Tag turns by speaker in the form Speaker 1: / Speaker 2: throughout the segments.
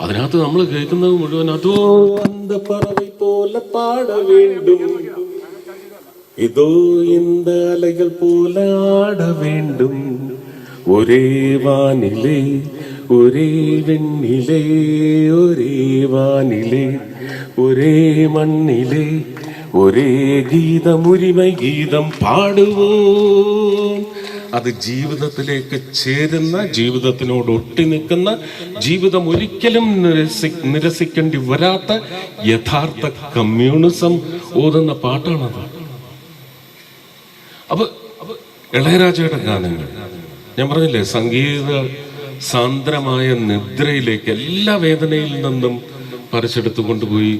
Speaker 1: അതിനകത്ത് നമ്മൾ കേൾക്കുന്നത് മുഴുവൻ അതോ അന്തപ്പറവി പോലെ പാട വേണ്ടും. ഇതോ ഇന്ത അലകൾ പോലെ ആട വേണ്ടും. ഒരേ വാനിലെ ഒരേ വെണ്ണിലെ ഒരേ വാനിലെ ഒരേ മണ്ണിലെ ഒരേ ഗീതമുരിമ ഗീതം പാടുവോ? അത് ജീവിതത്തിലേക്ക് ചേരുന്ന ജീവിതത്തിനോട് ഒട്ടി നിൽക്കുന്ന ജീവിതം ഒരിക്കലും നിരസി നിരസിക്കേണ്ടി വരാത്ത യഥാർത്ഥ കമ്മ്യൂണിസം ഓതുന്ന പാട്ടാണത്. അപ്പൊ ഇളയരാജയുടെ ഗാനങ്ങൾ. ഞാൻ പറഞ്ഞില്ലേ സംഗീത സാന്ദ്രമായ നിദ്രയിലേക്ക് എല്ലാ വേദനയിൽ നിന്നും പറിച്ചെടുത്തു കൊണ്ടുപോയി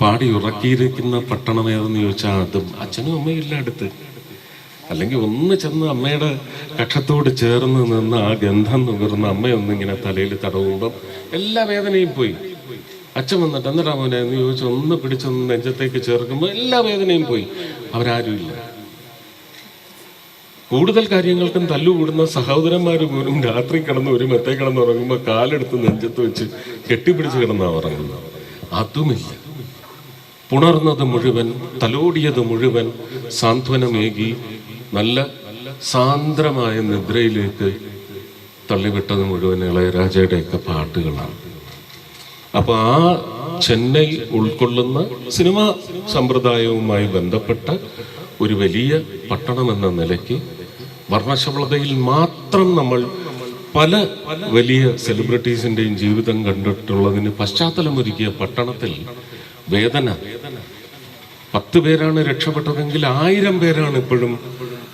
Speaker 1: പാടി ഉറക്കിയിരിക്കുന്ന പട്ടണം ഏതെന്ന് ചോദിച്ചാൽ അതും അച്ഛനും അമ്മയും ഇല്ല അടുത്ത്. അല്ലെങ്കിൽ ഒന്ന് ചെന്ന് അമ്മയുടെ കക്ഷത്തോട് ചേർന്ന് നിന്ന് ആ ഗന്ധം നുകർന്ന് അമ്മയൊന്നിങ്ങനെ തലയിൽ തടവുമ്പം എല്ലാ വേദനയും പോയി. അച്ഛൻ വന്നിട്ട് എന്നിട്ടാ മോനെ എന്ന് ചോദിച്ചു ഒന്ന് പിടിച്ചൊന്ന് നെഞ്ചത്തേക്ക് ചേർക്കുമ്പോൾ എല്ലാ വേദനയും പോയി. അവരാരുമില്ല. കൂടുതൽ കാര്യങ്ങൾക്കും തല്ലുകൂടുന്ന സഹോദരന്മാർ പോലും രാത്രി കിടന്ന് ഒരു മെത്തേ കിടന്ന് ഉറങ്ങുമ്പോൾ കാലെടുത്ത് നെഞ്ചത്ത് വെച്ച് കെട്ടിപ്പിടിച്ച് കിടന്നാ ഉറങ്ങുന്നത്. അതുമില്ല. പുണർന്നത് മുഴുവൻ തലോടിയത് മുഴുവൻ സാന്ത്വനമേകി നല്ല സാന്ദ്രമായ നിദ്രയിലേക്ക് തള്ളിവിട്ടത് മുഴുവൻ ഇളയരാജയുടെയൊക്കെ പാട്ടുകളാണ്. അപ്പൊ ആ ചെന്നൈ ഉൾക്കൊള്ളുന്ന സിനിമാ സമ്പ്രദായവുമായി ബന്ധപ്പെട്ട ഒരു വലിയ പട്ടണം എന്ന നിലയ്ക്ക് വർണശബളതയിൽ മാത്രം നമ്മൾ പല വലിയ സെലിബ്രിറ്റീസിന്റെയും ജീവിതം കണ്ടിട്ടുള്ളതിന് പശ്ചാത്തലമൊരുക്കിയ പട്ടണത്തിൽ വേദന. പത്ത് പേരാണ് രക്ഷപ്പെട്ടതെങ്കിൽ ആയിരം പേരാണ് ഇപ്പോഴും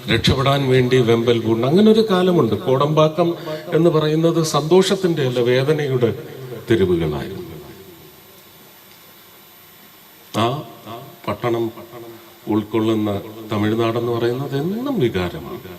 Speaker 1: രക്ഷപ്പെടാൻ വേണ്ടി വെമ്പൽ പൂണ്ട്. അങ്ങനെ ഒരു കാലമുണ്ട്. കോടമ്പാക്കം എന്ന് പറയുന്നത് സന്തോഷത്തിന്റെ അല്ല വേദനയുടെ തെരുവുകളായിരുന്നു. ആ പട്ടണം ഉൾക്കൊള്ളുന്ന തമിഴ്നാടെന്ന് പറയുന്നത് എന്നും വികാരമാണ്.